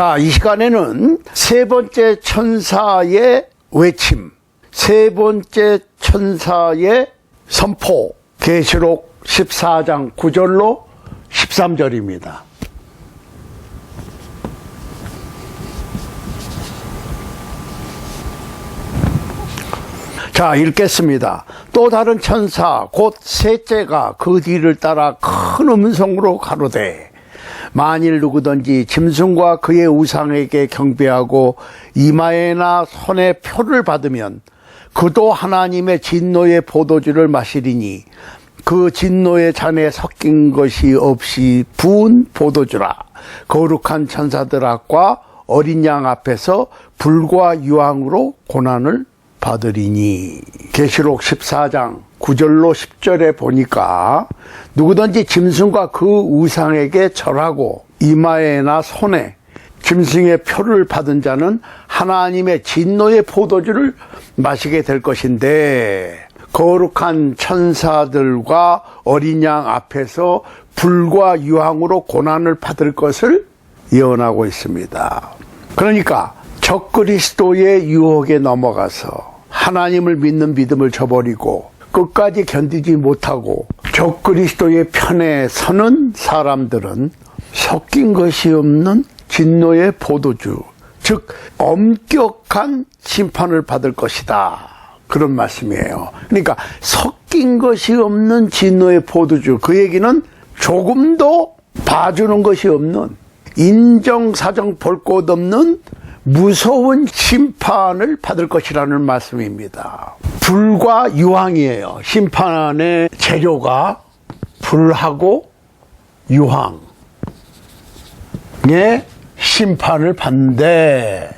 자, 이 시간에는 세 번째 천사의 외침, 세 번째 천사의 선포, 계시록 14장 9절로 13절입니다. 자, 읽겠습니다. 또 다른 천사, 곧 셋째가 그 뒤를 따라 큰 음성으로 가로되, 만일 누구든지 짐승과 그의 우상에게 경배하고 이마에나 손에 표를 받으면 그도 하나님의 진노의 포도주를 마시리니 그 진노의 잔에 섞인 것이 없이 부은 포도주라. 거룩한 천사들 앞과 어린 양 앞에서 불과 유황으로 고난을 받으리니 계시록 14장 9절로 10절에 보니까 누구든지 짐승과 그 우상에게 절하고 이마에나 손에 짐승의 표를 받은 자는 하나님의 진노의 포도주를 마시게 될 것인데 거룩한 천사들과 어린 양 앞에서 불과 유황으로 고난을 받을 것을 예언하고 있습니다. 그러니까 적그리스도의 유혹에 넘어가서 하나님을 믿는 믿음을 저버리고 끝까지 견디지 못하고 적그리스도의 편에 서는 사람들은 섞인 것이 없는 진노의 포도주, 즉 엄격한 심판을 받을 것이다. 그런 말씀이에요. 그러니까 섞인 것이 없는 진노의 포도주. 그 얘기는 조금도 봐주는 것이 없는 인정사정 볼 것 없는 무서운 심판을 받을 것이라는 말씀입니다. 불과 유황이에요. 심판의 재료가 불하고 유황. 의 심판을 받는데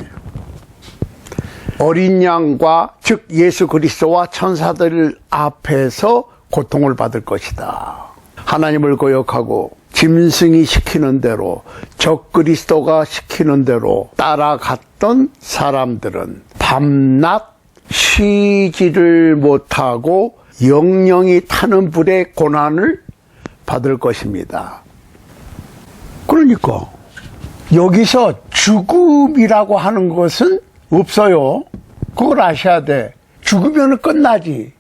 어린 양과 즉 예수 그리스도와 천사들 앞에서 고통을 받을 것이다. 하나님을 고역하고 짐승이 시키는 대로 적 그리스도가 시키는 대로 따라갔던 사람들은 밤낮 쉬지를 못하고 영영이 타는 불의 고난을 받을 것입니다. 그러니까 여기서 죽음이라고 하는 것은 없어요. 그걸 아셔야 돼. 죽으면 끝나지.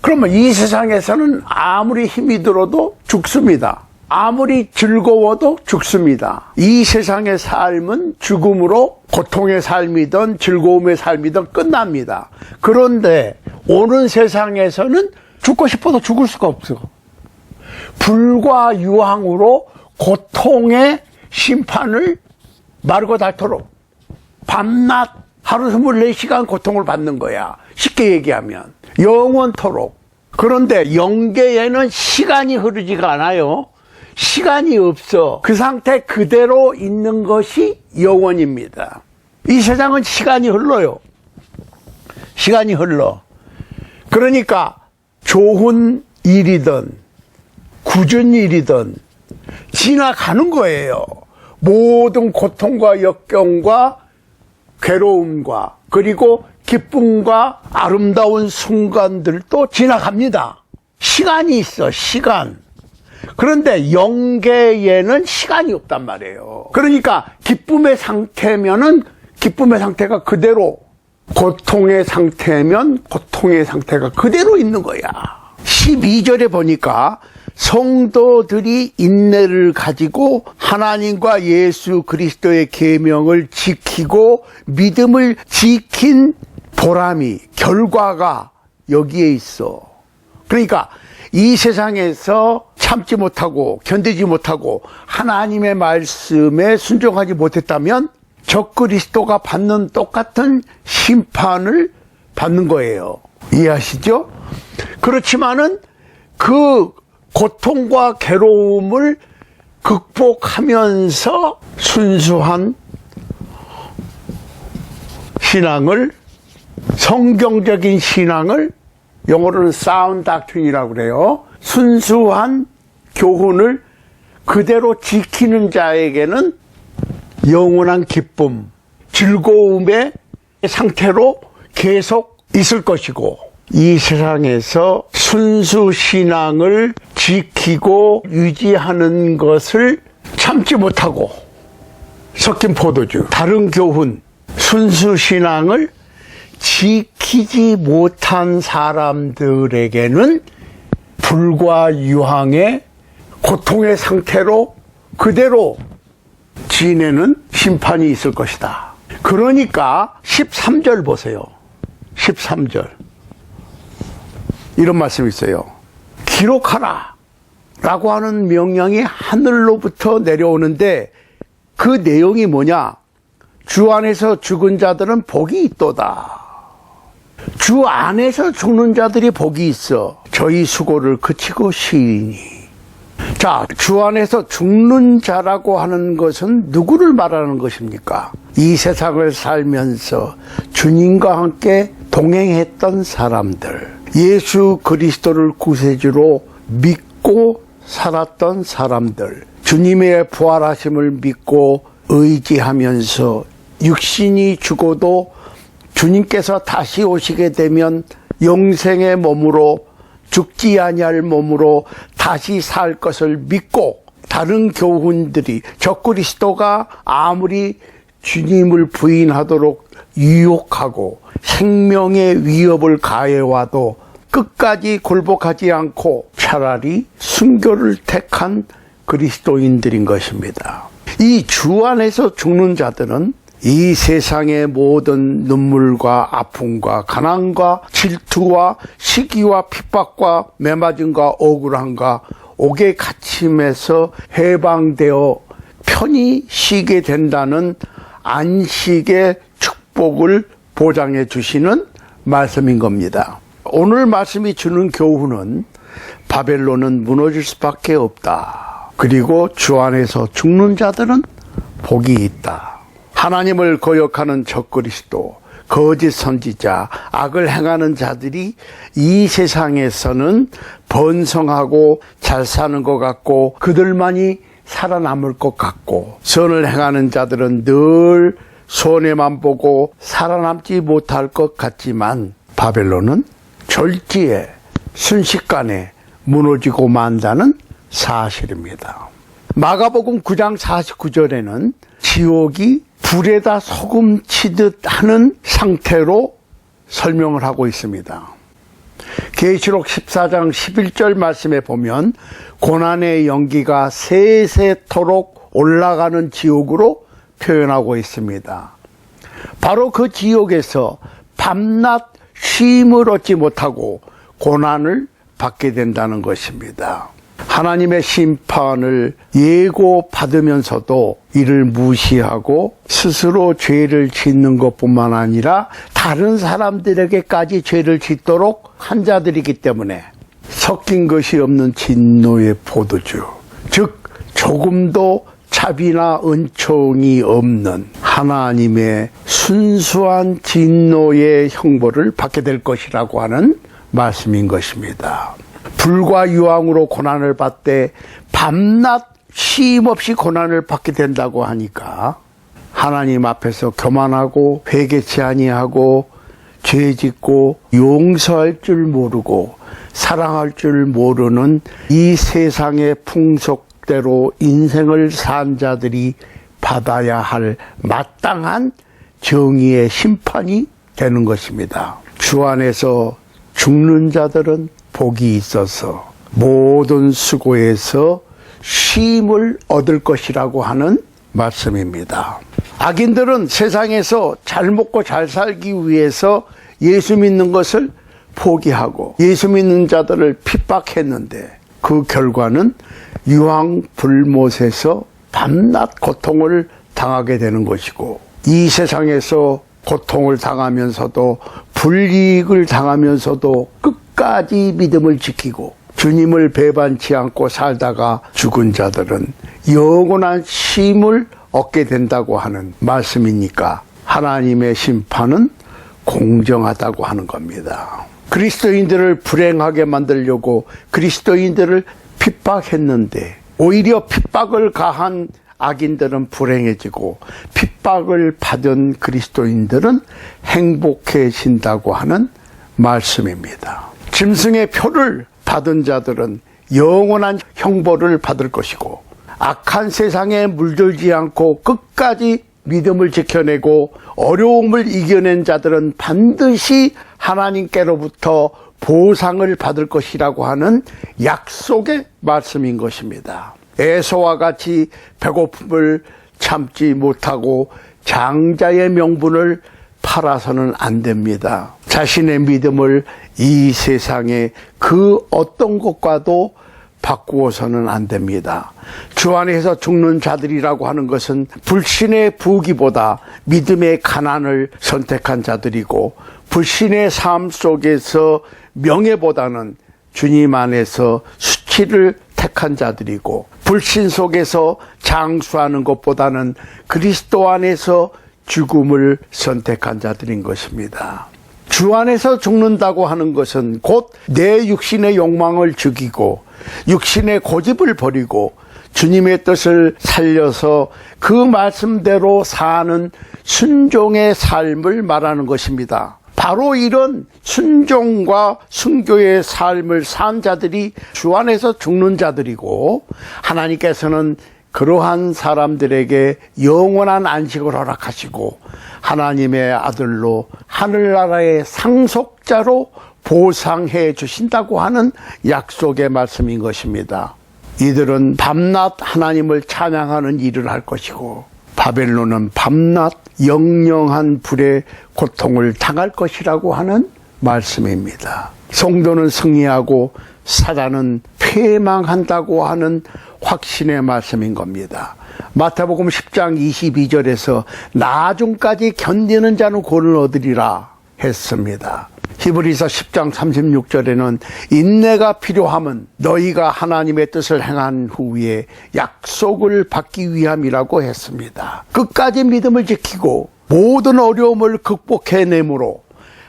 그러면 이 세상에서는 아무리 힘이 들어도 죽습니다. 아무리 즐거워도 죽습니다. 이 세상의 삶은 죽음으로 고통의 삶이든 즐거움의 삶이든 끝납니다. 그런데 오는 세상에서는 죽고 싶어도 죽을 수가 없어. 불과 유황으로 고통의 심판을 마르고 닳도록 밤낮 하루 24시간 고통을 받는 거야. 쉽게 얘기하면. 영원토록. 그런데 영계에는 시간이 흐르지가 않아요. 시간이 없어. 그 상태 그대로 있는 것이 영원입니다. 이 세상은 시간이 흘러요. 시간이 흘러. 그러니까 좋은 일이든 굳은 일이든 지나가는 거예요. 모든 고통과 역경과 괴로움과 그리고 기쁨과 아름다운 순간들도 지나갑니다. 시간이 있어, 시간. 그런데 영계에는 시간이 없단 말이에요. 그러니까 기쁨의 상태면은 기쁨의 상태가 그대로 고통의 상태면 고통의 상태가 그대로 있는 거야. 12절에 보니까 성도들이 인내를 가지고 하나님과 예수 그리스도의 계명을 지키고 믿음을 지킨 보람이 결과가 여기에 있어. 그러니까 이 세상에서 참지 못하고 견디지 못하고 하나님의 말씀에 순종하지 못했다면 적 그리스도가 받는 똑같은 심판을 받는 거예요. 이해하시죠? 그렇지만은 그 고통과 괴로움을 극복하면서 순수한 신앙을 성경적인 신앙을 영어로는 사운 닥트린이라고 그래요. 순수한 교훈을 그대로 지키는 자에게는 영원한 기쁨, 즐거움의 상태로 계속 있을 것이고 이 세상에서 순수 신앙을 지키고 유지하는 것을 참지 못하고 섞인 포도주, 다른 교훈, 순수 신앙을 지키지 못한 사람들에게는 불과 유황의 고통의 상태로 그대로 지내는 심판이 있을 것이다. 그러니까 13절 보세요. 13절. 이런 말씀이 있어요. 기록하라. 라고 하는 명령이 하늘로부터 내려오는데 그 내용이 뭐냐? 주 안에서 죽은 자들은 복이 있도다. 주 안에서 죽는 자들이 복이 있어. 저희 수고를 그치고 쉬니. 자, 주 안에서 죽는 자라고 하는 것은 누구를 말하는 것입니까? 이 세상을 살면서 주님과 함께 동행했던 사람들. 예수 그리스도를 구세주로 믿고 살았던 사람들. 주님의 부활하심을 믿고 의지하면서 육신이 죽어도 주님께서 다시 오시게 되면 영생의 몸으로 죽지 아니할 몸으로 다시 살 것을 믿고 다른 교훈들이 적그리스도가 아무리 주님을 부인하도록 유혹하고 생명의 위협을 가해와도 끝까지 굴복하지 않고 차라리 순교를 택한 그리스도인들인 것입니다. 이 주 안에서 죽는 자들은 이 세상의 모든 눈물과 아픔과 가난과 질투와 시기와 핍박과 매맞음과 억울함과 옥의 갇힘에서 해방되어 편히 쉬게 된다는 안식의 축복을 보장해 주시는 말씀인 겁니다. 오늘 말씀이 주는 교훈은 바벨론은 무너질 수밖에 없다. 그리고 주 안에서 죽는 자들은 복이 있다. 하나님을 거역하는 적그리스도, 거짓 선지자, 악을 행하는 자들이 이 세상에서는 번성하고 잘 사는 것 같고 그들만이 살아남을 것 같고 선을 행하는 자들은 늘 손해만 보고 살아남지 못할 것 같지만 바벨론은 절기에 순식간에 무너지고 만다는 사실입니다. 마가복음 9장 49절에는 지옥이 불에다 소금 치듯 하는 상태로 설명을 하고 있습니다. 계시록 14장 11절 말씀에 보면 고난의 연기가 세세토록 올라가는 지옥으로 표현하고 있습니다. 바로 그 지옥에서 밤낮 쉼을 얻지 못하고 고난을 받게 된다는 것입니다. 하나님의 심판을 예고받으면서도 이를 무시하고 스스로 죄를 짓는 것뿐만 아니라 다른 사람들에게까지 죄를 짓도록 한 자들이기 때문에 섞인 것이 없는 진노의 포도주, 즉 조금도 자비나 은총이 없는 하나님의 순수한 진노의 형벌을 받게 될 것이라고 하는 말씀인 것입니다. 불과 유황으로 고난을 받되 밤낮 쉼 없이 고난을 받게 된다고 하니까 하나님 앞에서 교만하고 회개치 아니하고 죄 짓고 용서할 줄 모르고 사랑할 줄 모르는 이 세상의 풍속대로 인생을 산 자들이 받아야 할 마땅한 정의의 심판이 되는 것입니다. 주 안에서 죽는 자들은 복이 있어서 모든 수고에서 쉼을 얻을 것이라고 하는 말씀입니다. 악인들은 세상에서 잘 먹고 잘 살기 위해서 예수 믿는 것을 포기하고 예수 믿는 자들을 핍박했는데 그 결과는 유황 불못에서 밤낮 고통을 당하게 되는 것이고 이 세상에서 고통을 당하면서도 불이익을 당하면서도 끝 까지 믿음을 지키고 주님을 배반치 않고 살다가 죽은 자들은 영원한 쉼을 얻게 된다고 하는 말씀이니까 하나님의 심판은 공정하다고 하는 겁니다. 그리스도인들을 불행하게 만들려고 그리스도인들을 핍박했는데 오히려 핍박을 가한 악인들은 불행해지고 핍박을 받은 그리스도인들은 행복해진다고 하는 말씀입니다. 짐승의 표를 받은 자들은 영원한 형벌을 받을 것이고 악한 세상에 물들지 않고 끝까지 믿음을 지켜내고 어려움을 이겨낸 자들은 반드시 하나님께로부터 보상을 받을 것이라고 하는 약속의 말씀인 것입니다. 에서와 같이 배고픔을 참지 못하고 장자의 명분을 팔아서는 안 됩니다. 자신의 믿음을 이 세상의 그 어떤 것과도 바꾸어서는 안 됩니다. 주 안에서 죽는 자들이라고 하는 것은 불신의 부기보다 믿음의 가난을 선택한 자들이고 불신의 삶 속에서 명예보다는 주님 안에서 수치를 택한 자들이고 불신 속에서 장수하는 것보다는 그리스도 안에서 죽음을 선택한 자들인 것입니다. 주 안에서 죽는다고 하는 것은 곧 내 육신의 욕망을 죽이고 육신의 고집을 버리고 주님의 뜻을 살려서 그 말씀대로 사는 순종의 삶을 말하는 것입니다. 바로 이런 순종과 순교의 삶을 산 자들이 주 안에서 죽는 자들이고 하나님께서는 그러한 사람들에게 영원한 안식을 허락하시고 하나님의 아들로 하늘나라의 상속자로 보상해 주신다고 하는 약속의 말씀인 것입니다. 이들은 밤낮 하나님을 찬양하는 일을 할 것이고 바벨론은 밤낮 영영한 불의 고통을 당할 것이라고 하는 말씀입니다. 성도는 승리하고 사단은 패망한다고 하는 확신의 말씀인 겁니다. 마태복음 10장 22절에서 나중까지 견디는 자는 고를 얻으리라 했습니다. 히브리서 10장 36절에는 인내가 필요함은 너희가 하나님의 뜻을 행한 후에 약속을 받기 위함이라고 했습니다. 끝까지 믿음을 지키고 모든 어려움을 극복해내므로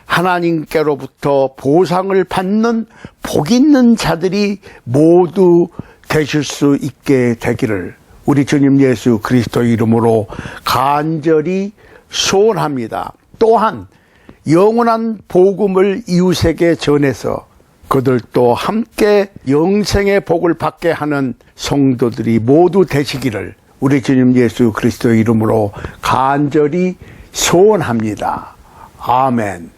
하나님께로부터 보상을 받는 복 있는 자들이 모두 되실 수 있게 되기를 우리 주님 예수 그리스도 이름으로 간절히 소원합니다. 또한 영원한 복음을 이웃에게 전해서 그들도 함께 영생의 복을 받게 하는 성도들이 모두 되시기를 우리 주님 예수 그리스도 이름으로 간절히 소원합니다. 아멘.